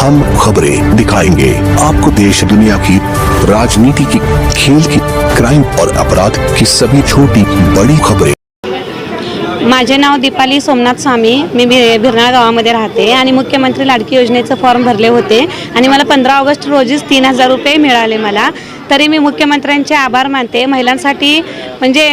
हम खबरें दिखाएंगे। आपको देश दुनिया की राजनीति की खेल की क्राइम और अपराध की सभी छोटी बड़ी खबरें। माझे नाव दीपाली सोमनाथ स्वामी. मी भि बिरनाळ गावामध्ये राहते आणि मुख्यमंत्री लाडकी योजनेचं फॉर्म भरले होते आणि मला पंधरा ऑगस्ट रोजीच तीन हजार रुपये मिळाले मला. तरी मी मुख्यमंत्र्यांचे आभार मानते. महिलांसाठी म्हणजे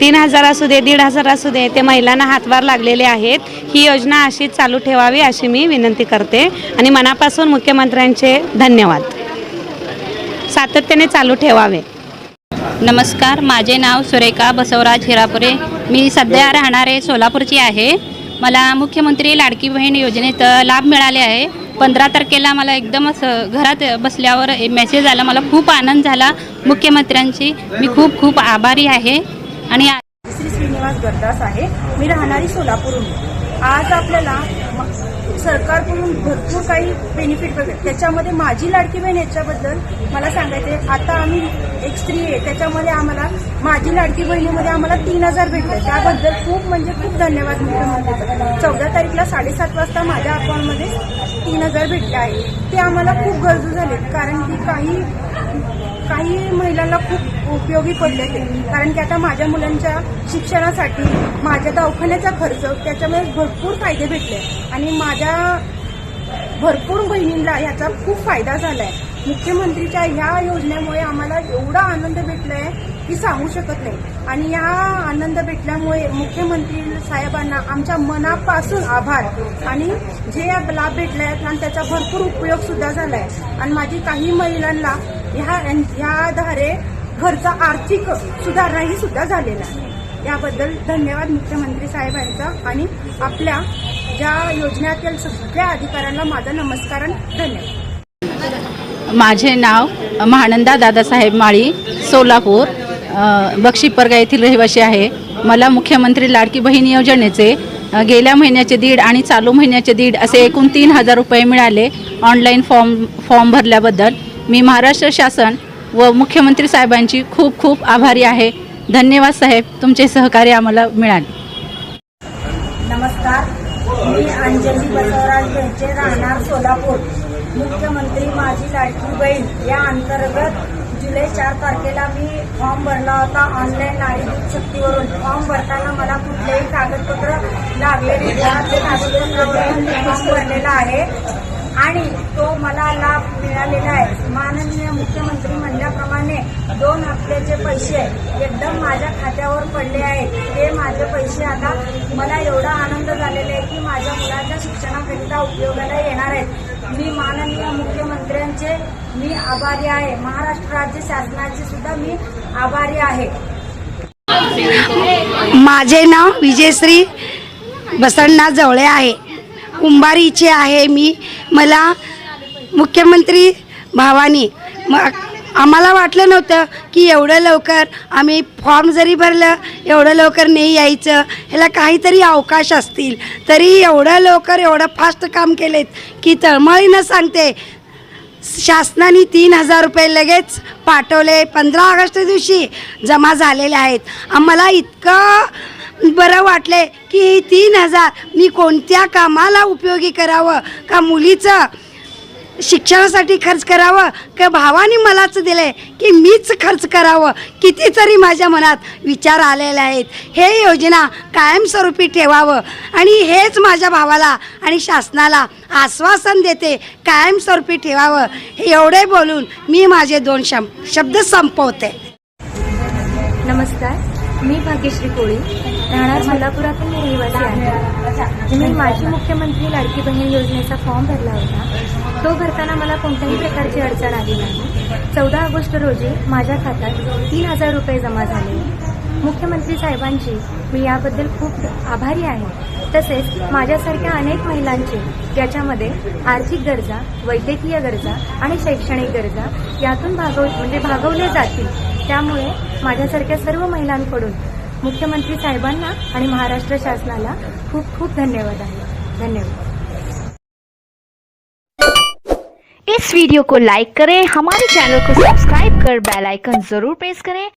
तीन हजार असू दे दीड हजार असू दे ते महिलांना हातभार लागलेले आहेत. ही योजना अशीच चालू ठेवावी अशी मी विनंती करते आणि मनापासून मुख्यमंत्र्यांचे धन्यवाद. सातत्याने चालू ठेवावे. नमस्कार माझे नाव सुरेखा बसवराज हिरापुरे. मी सध्या राहणारे सोलापूरची आहे. मला मुख्यमंत्री लाडकी बहीण योजनेत लाभ मिळाले आहे. पंधरा तारखेला मला एकदमच घरात बसल्यावर मेसेज आला. मला खूप आनंद झाला. मुख्यमंत्र्यांची मी खूप खूप आभारी आहे. आणि श्री श्रीनिवास गरदास आहे. मी राहणारी सोलापूरहून. आज आपल्याला सरकारकडून भरपूर काही बेनिफिट वगैरे त्याच्यामध्ये माझी लाडकी बहीण याच्याबद्दल मला सांगायचे आता आम्ही एक स्त्री आहे. त्याच्यामध्ये आम्हाला माझी लाडकी बहिणीमध्ये आम्हाला तीन हजार भेटले. त्याबद्दल खूप म्हणजे खूप धन्यवाद मुख्यमंत्र्यांचा चौदा तारीखला साडेसात वाजता माझ्या अकाउंटमध्ये तीन हजार भेटले आहे. ते आम्हाला खूप गरजू झाले कारण की काही काही महिलांना खूप उपयोगी पडले ते. कारण की आता माझ्या मुलांच्या शिक्षणासाठी माझ्या दवाखान्याचा खर्च त्याच्यामुळे भरपूर फायदे भेटले. आणि माझ्या भरपूर बहिणींना ह्याचा खूप फायदा झालाय. मुख्यमंत्रीच्या ह्या योजनेमुळे आम्हाला एवढा आनंद भेटलाय की सांगू शकत नाही. आणि या आनंद भेटल्यामुळे मुख्यमंत्री साहेबांना आमच्या मनापासून आभार. आणि जे या लाभ भेटला आहेत आणि त्याचा भरपूर उपयोग सुद्धा झालाय. आणि माझी काही महिलांना ह्या ह्याद्वारे घरचा आर्थिक सुधारणाही सुद्धा झालेला आहे. याबद्दल धन्यवाद मुख्यमंत्री साहेबांचा आणि आपल्या ज्या योजनेतील सगळ्या अधिकाऱ्यांना माझा नमस्कार धन्यवाद. माझे नाव महानंदा दादासाहेब माळी सोलापूर बक्षीपरगा येथील रहिवासी आहे. मला मुख्यमंत्री लाडकी बहीण योजनेचे गेल्या महिन्याचे दीड आणि चालू महिन्याचे दीड असे एकूण तीन हजार रुपये मिळाले ऑनलाईन फॉर्म फॉर्म भरल्याबद्दल. मी महाराष्ट्र शासन व मुख्यमंत्री साहेबांची खूप खूप आभारी आहे. धन्यवाद साहेब तुमचे सहकार्य आम्हाला मिळाले. नमस्कार. मी अंजली बसवराज यांचे राहणार सोलापूर. मुख्यमंत्री माझी लाडकी बहीण. या अंतर्गत जुलै चार तारखेला मी फॉर्म भरला होता ऑनलाईन नारी शक्तीवरून. फॉर्म भरताना मला कुठलेही कागदपत्र लागले नाही. घरातले फॉर्म भरलेला आहे. आणि तो मला लाभ मिळालेला आहे. माननीय मुख्यमंत्री म्हणल्याप्रमाणे दोन हप्त्याचे पैसे एकदम माझ्या खात्यावर पडले आहेत. ते माझे पैसे आता मला एवढा आनंद झालेला आहे की माझ्या मुलाच्या शिक्षणाकरिता उपयोगाला येणार आहेत. मी माननीय मुख्यमंत्र्यांचे मी आभारी आहे. महाराष्ट्र राज्य शासनाचे सुद्धा मी आभारी आहे. माझे नाव विजयश्री बसण्णा जवळे आहे. कुंभारीचे आहे मी. मला मुख्यमंत्री भावानी. म आम्हाला वाटलं नव्हतं की एवढं लवकर आम्ही फॉर्म जरी भरलं एवढं लवकर नाही यायचं. ह्याला काहीतरी अवकाश असतील. तरी एवढं लवकर एवढं फास्ट काम केलेत की तळमळीनं सांगते शासनाने तीन हजार रुपये लगेच पाठवले. पंधरा ऑगस्ट दिवशी जमा झालेले आहेत. आम्हाला इतकं बरं वाटले की ही तीन हजार मी कोणत्या कामाला उपयोगी करावं? का मुलीचं शिक्षणासाठी खर्च करावं? का भावाने मलाच दिले की मीच खर्च करावं? कितीतरी माझ्या मनात विचार आलेले आहेत. हे योजना कायमस्वरूपी ठेवावं आणि हेच माझ्या भावाला आणि शासनाला आश्वासन देते कायमस्वरूपी ठेवावं. हे एवढे बोलून मी माझे दोन शब्द संपवते. नमस्कार. मी भाग्यश्री कोळी राहणार सोलापुरातून मी रहिवासी आहे. मी माझी मुख्यमंत्री लाडकी बहीण योजनेचा फॉर्म भरला होता. तो भरताना मला कोणत्याही प्रकारची अडचण आली नाही. चौदा ऑगस्ट रोजी माझ्या खात्यात तीन हजार रुपये जमा झाले. मुख्यमंत्री साहेबांची मी याबद्दल खूप आभारी आहे. तसेच माझ्यासारख्या अनेक महिलांचे त्याच्यामध्ये आर्थिक गरजा वैद्यकीय गरजा आणि शैक्षणिक गरजा यातून भागव म्हणजे भागवल्या जातील. त्यामुळे माझ्यासारख्या सर्व महिलांकडून मुख्यमंत्री साहेबांना आणि महाराष्ट्र शासनाला खूप खूप धन्यवाद आहे. धन्यवाद. इस वीडियो को लाइक करें हमारे चैनल को सब्सक्राइब कर बेल आइकन जरूर प्रेस करें।